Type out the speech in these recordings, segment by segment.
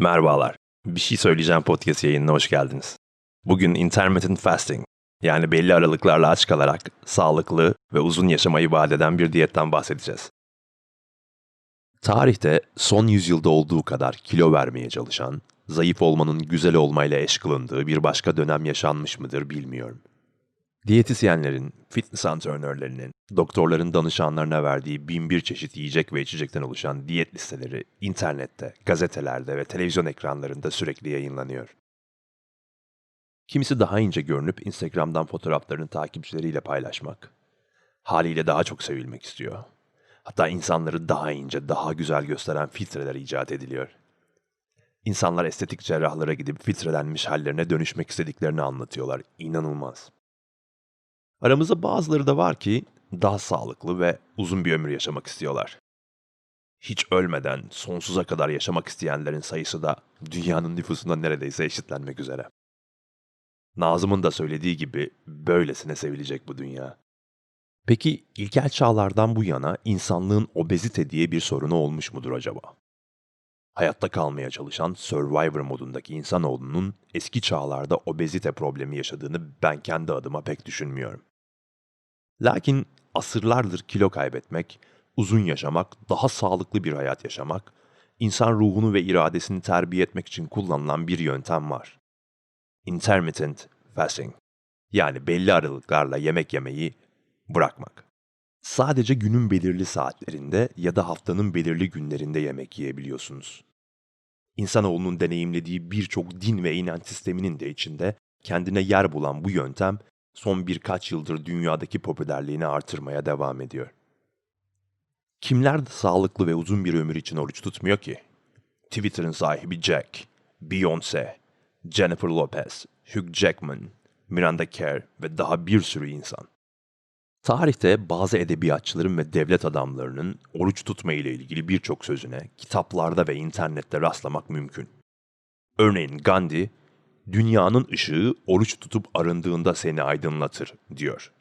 Merhabalar. Bir şey söyleyeceğim podcast yayınına hoş geldiniz. Bugün intermittent fasting yani belli aralıklarla aç kalarak sağlıklı ve uzun yaşamayı vaat eden bir diyetten bahsedeceğiz. Tarihte son yüzyılda olduğu kadar kilo vermeye çalışan, zayıf olmanın güzel olmayla eş kılındığı bir başka dönem yaşanmış mıdır bilmiyorum. Diyetisyenlerin, fitness antrenörlerinin, doktorların danışanlarına verdiği bin bir çeşit yiyecek ve içecekten oluşan diyet listeleri internette, gazetelerde ve televizyon ekranlarında sürekli yayınlanıyor. Kimisi daha ince görünüp Instagram'dan fotoğraflarını takipçileriyle paylaşmak, haliyle daha çok sevilmek istiyor. Hatta insanları daha ince, daha güzel gösteren filtreler icat ediliyor. İnsanlar estetik cerrahlara gidip filtrelenmiş hallerine dönüşmek istediklerini anlatıyorlar. İnanılmaz. Aramızda bazıları da var ki daha sağlıklı ve uzun bir ömür yaşamak istiyorlar. Hiç ölmeden sonsuza kadar yaşamak isteyenlerin sayısı da dünyanın nüfusunda neredeyse eşitlenmek üzere. Nazım'ın da söylediği gibi böylesine sevilecek bu dünya. Peki ilkel çağlardan bu yana insanlığın obezite diye bir sorunu olmuş mudur acaba? Hayatta kalmaya çalışan Survivor modundaki insanoğlunun eski çağlarda obezite problemi yaşadığını ben kendi adıma pek düşünmüyorum. Lakin asırlardır kilo kaybetmek, uzun yaşamak, daha sağlıklı bir hayat yaşamak, insan ruhunu ve iradesini terbiye etmek için kullanılan bir yöntem var. Intermittent fasting yani belli aralıklarla yemek yemeyi bırakmak. Sadece günün belirli saatlerinde ya da haftanın belirli günlerinde yemek yiyebiliyorsunuz. İnsanoğlunun deneyimlediği birçok din ve inanç sisteminin de içinde kendine yer bulan bu yöntem son birkaç yıldır dünyadaki popülerliğini artırmaya devam ediyor. Kimler de sağlıklı ve uzun bir ömür için oruç tutmuyor ki? Twitter'ın sahibi Jack, Beyoncé, Jennifer Lopez, Hugh Jackman, Miranda Kerr ve daha bir sürü insan. Tarihte bazı edebiyatçıların ve devlet adamlarının oruç tutma ile ilgili birçok sözüne kitaplarda ve internette rastlamak mümkün. Örneğin Gandhi, dünyanın ışığı oruç tutup arındığında seni aydınlatır diyor.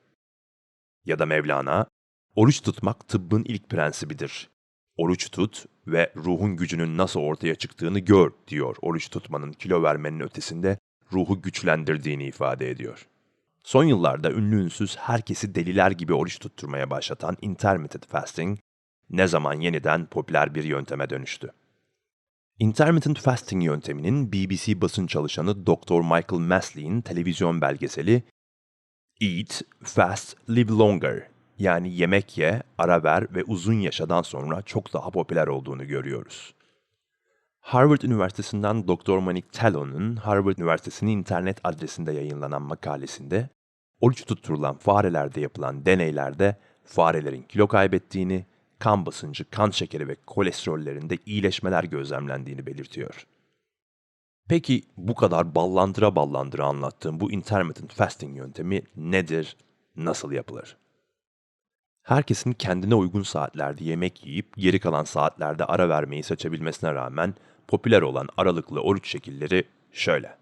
Ya da Mevlana, oruç tutmak tıbbın ilk prensibidir. Oruç tut ve ruhun gücünün nasıl ortaya çıktığını gör diyor oruç tutmanın kilo vermenin ötesinde ruhu güçlendirdiğini ifade ediyor. Son yıllarda ünlü ünsüz herkesi deliler gibi oruç tutturmaya başlatan intermittent fasting ne zaman yeniden popüler bir yönteme dönüştü. Intermittent fasting yönteminin BBC basın çalışanı Dr. Michael Masley'in televizyon belgeseli Eat, Fast, Live Longer yani yemek ye, ara ver ve uzun yaşadan sonra çok daha popüler olduğunu görüyoruz. Harvard Üniversitesi'nden Dr. Monique Talon'un Harvard Üniversitesi'nin internet adresinde yayınlanan makalesinde oruç tutturulan farelerde yapılan deneylerde farelerin kilo kaybettiğini, kan basıncı, kan şekeri ve kolesterollerinde iyileşmeler gözlemlendiğini belirtiyor. Peki bu kadar ballandıra ballandıra anlattığım bu intermittent fasting yöntemi nedir, nasıl yapılır? Herkesin kendine uygun saatlerde yemek yiyip geri kalan saatlerde ara vermeyi seçebilmesine rağmen popüler olan aralıklı oruç şekilleri şöyle.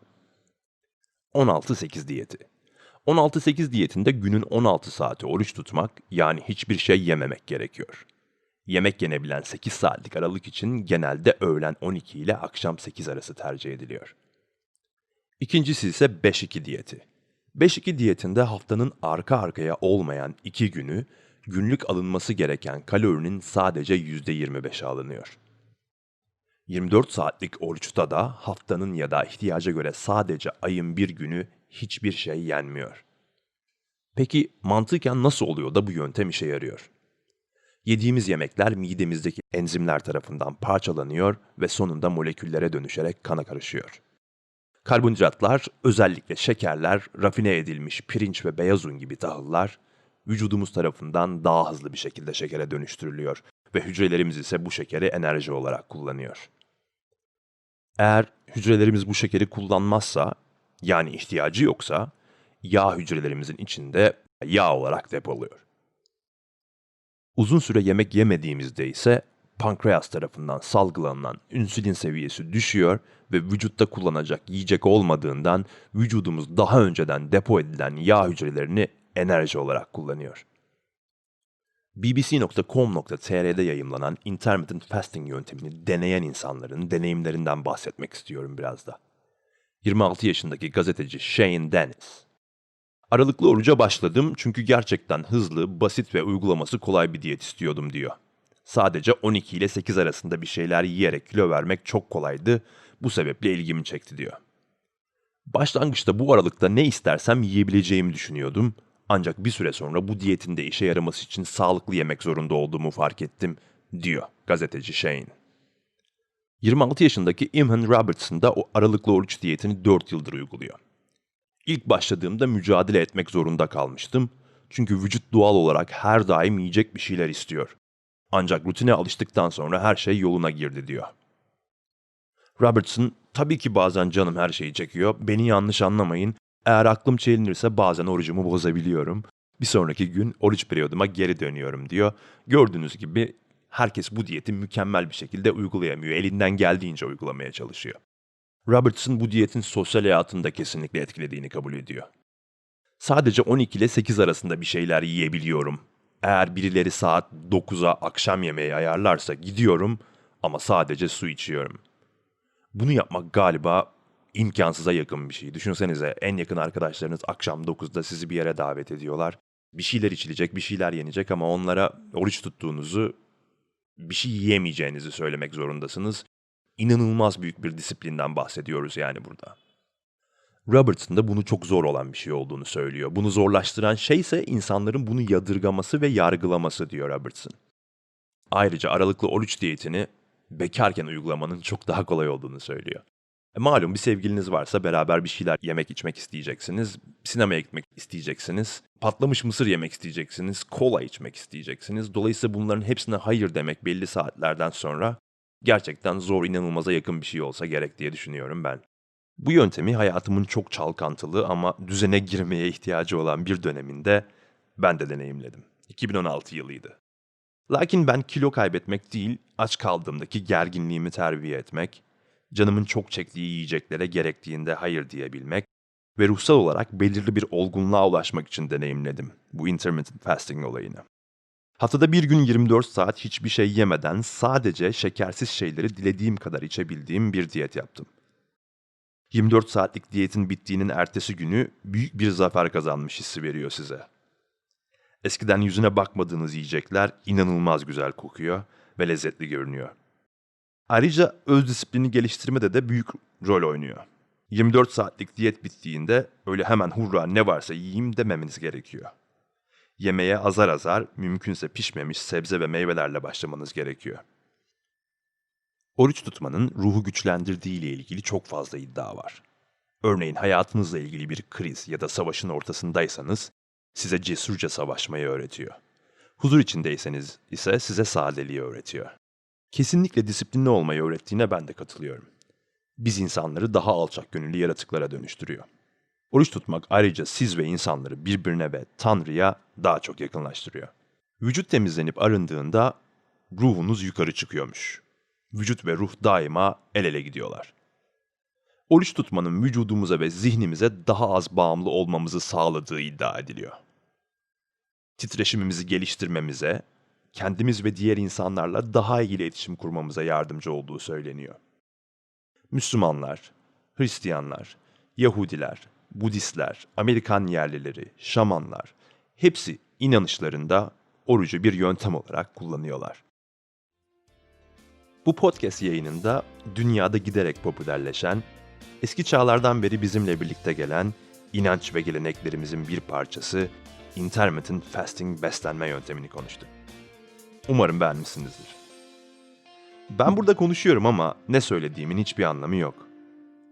16-8 diyeti. 16-8 diyetinde günün 16 saati oruç tutmak yani hiçbir şey yememek gerekiyor. Yemek yenebilen 8 saatlik aralık için genelde öğlen 12 ile akşam 8 arası tercih ediliyor. İkincisi ise 5-2 diyeti. 5-2 diyetinde haftanın arka arkaya olmayan 2 günü günlük alınması gereken kalorinin sadece %25'i alınıyor. 24 saatlik oruçta da haftanın ya da ihtiyaca göre sadece ayın bir günü hiçbir şey yenmiyor. Peki mantıken nasıl oluyor da bu yöntem işe yarıyor? Yediğimiz yemekler midemizdeki enzimler tarafından parçalanıyor ve sonunda moleküllere dönüşerek kana karışıyor. Karbonhidratlar, özellikle şekerler, rafine edilmiş pirinç ve beyaz un gibi tahıllar, vücudumuz tarafından daha hızlı bir şekilde şekere dönüştürülüyor ve hücrelerimiz ise bu şekeri enerji olarak kullanıyor. Eğer hücrelerimiz bu şekeri kullanmazsa, yani ihtiyacı yoksa, yağ hücrelerimizin içinde yağ olarak depoluyor. Uzun süre yemek yemediğimizde ise pankreas tarafından salgılanan insülin seviyesi düşüyor ve vücutta kullanacak yiyecek olmadığından vücudumuz daha önceden depo edilen yağ hücrelerini enerji olarak kullanıyor. bbc.com.tr'de yayımlanan intermittent fasting yöntemini deneyen insanların deneyimlerinden bahsetmek istiyorum biraz da. 26 yaşındaki gazeteci Shane Dennis. Aralıklı oruca başladım çünkü gerçekten hızlı, basit ve uygulaması kolay bir diyet istiyordum diyor. Sadece 12 ile 8 arasında bir şeyler yiyerek kilo vermek çok kolaydı. Bu sebeple ilgimi çekti diyor. Başlangıçta bu aralıkta ne istersem yiyebileceğimi düşünüyordum. Ancak bir süre sonra bu diyetin de işe yaraması için sağlıklı yemek zorunda olduğumu fark ettim, diyor gazeteci Shane. 26 yaşındaki Imhan Robertson da o aralıklı oruç diyetini 4 yıldır uyguluyor. İlk başladığımda mücadele etmek zorunda kalmıştım. Çünkü vücut doğal olarak her daim yiyecek bir şeyler istiyor. Ancak rutine alıştıktan sonra her şey yoluna girdi diyor. Robertson, tabii ki bazen canım her şeyi çekiyor. Beni yanlış anlamayın. Eğer aklım çelinirse bazen orucumu bozabiliyorum. Bir sonraki gün oruç periyoduma geri dönüyorum diyor. Gördüğünüz gibi herkes bu diyeti mükemmel bir şekilde uygulayamıyor. Elinden geldiğince uygulamaya çalışıyor. Robertson bu diyetin sosyal hayatında kesinlikle etkilediğini kabul ediyor. Sadece 12 ile 8 arasında bir şeyler yiyebiliyorum. Eğer birileri saat 9'a akşam yemeği ayarlarsa gidiyorum ama sadece su içiyorum. Bunu yapmak galiba imkansıza yakın bir şey. Düşünsenize en yakın arkadaşlarınız akşam 9'da sizi bir yere davet ediyorlar. Bir şeyler içilecek, bir şeyler yenecek ama onlara oruç tuttuğunuzu, bir şey yiyemeyeceğinizi söylemek zorundasınız. İnanılmaz büyük bir disiplinden bahsediyoruz yani burada. Robertson da bunu çok zor olan bir şey olduğunu söylüyor. Bunu zorlaştıran şey ise insanların bunu yadırgaması ve yargılaması diyor Robertson. Ayrıca aralıklı oruç diyetini bekarken uygulamanın çok daha kolay olduğunu söylüyor. E malum bir sevgiliniz varsa beraber bir şeyler yemek içmek isteyeceksiniz, sinemaya gitmek isteyeceksiniz, patlamış mısır yemek isteyeceksiniz, kola içmek isteyeceksiniz. Dolayısıyla bunların hepsine hayır demek belli saatlerden sonra gerçekten zor, inanılmaza yakın bir şey olsa gerek diye düşünüyorum ben. Bu yöntemi hayatımın çok çalkantılı ama düzene girmeye ihtiyacı olan bir döneminde ben de deneyimledim. 2016 yılıydı. Lakin ben kilo kaybetmek değil, aç kaldığımdaki gerginliğimi terbiye etmek, canımın çok çektiği yiyeceklere gerektiğinde hayır diyebilmek ve ruhsal olarak belirli bir olgunluğa ulaşmak için deneyimledim bu intermittent fasting olayını. Haftada bir gün 24 saat hiçbir şey yemeden sadece şekersiz şeyleri dilediğim kadar içebildiğim bir diyet yaptım. 24 saatlik diyetin bittiğinin ertesi günü büyük bir zafer kazanmış hissi veriyor size. Eskiden yüzüne bakmadığınız yiyecekler inanılmaz güzel kokuyor ve lezzetli görünüyor. Ayrıca öz disiplini geliştirmede de büyük rol oynuyor. 24 saatlik diyet bittiğinde öyle hemen hurra ne varsa yiyeyim dememeniz gerekiyor. Yemeğe azar azar, mümkünse pişmemiş sebze ve meyvelerle başlamanız gerekiyor. Oruç tutmanın ruhu güçlendirdiği ile ilgili çok fazla iddia var. Örneğin hayatınızla ilgili bir kriz ya da savaşın ortasındaysanız size cesurca savaşmayı öğretiyor. Huzur içindeyseniz ise size sadeliği öğretiyor. Kesinlikle disiplinli olmayı öğrettiğine ben de katılıyorum. Biz insanları daha alçak gönüllü yaratıklara dönüştürüyor. Oruç tutmak ayrıca siz ve insanları birbirine ve Tanrı'ya daha çok yakınlaştırıyor. Vücut temizlenip arındığında ruhunuz yukarı çıkıyormuş. Vücut ve ruh daima el ele gidiyorlar. Oruç tutmanın vücudumuza ve zihnimize daha az bağımlı olmamızı sağladığı iddia ediliyor. Titreşimimizi geliştirmemize, kendimiz ve diğer insanlarla daha iyi iletişim kurmamıza yardımcı olduğu söyleniyor. Müslümanlar, Hristiyanlar, Yahudiler, Budistler, Amerikan yerlileri, şamanlar hepsi inanışlarında orucu bir yöntem olarak kullanıyorlar. Bu podcast yayınında dünyada giderek popülerleşen, eski çağlardan beri bizimle birlikte gelen inanç ve geleneklerimizin bir parçası intermittent fasting beslenme yöntemini konuştuk. Umarım beğenmişsinizdir. Ben burada konuşuyorum ama ne söylediğimin hiçbir anlamı yok.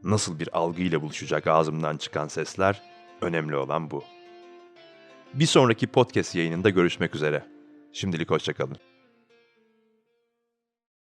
Nasıl bir algıyla buluşacak ağzımdan çıkan sesler, önemli olan bu. Bir sonraki podcast yayınında görüşmek üzere. Şimdilik hoşçakalın.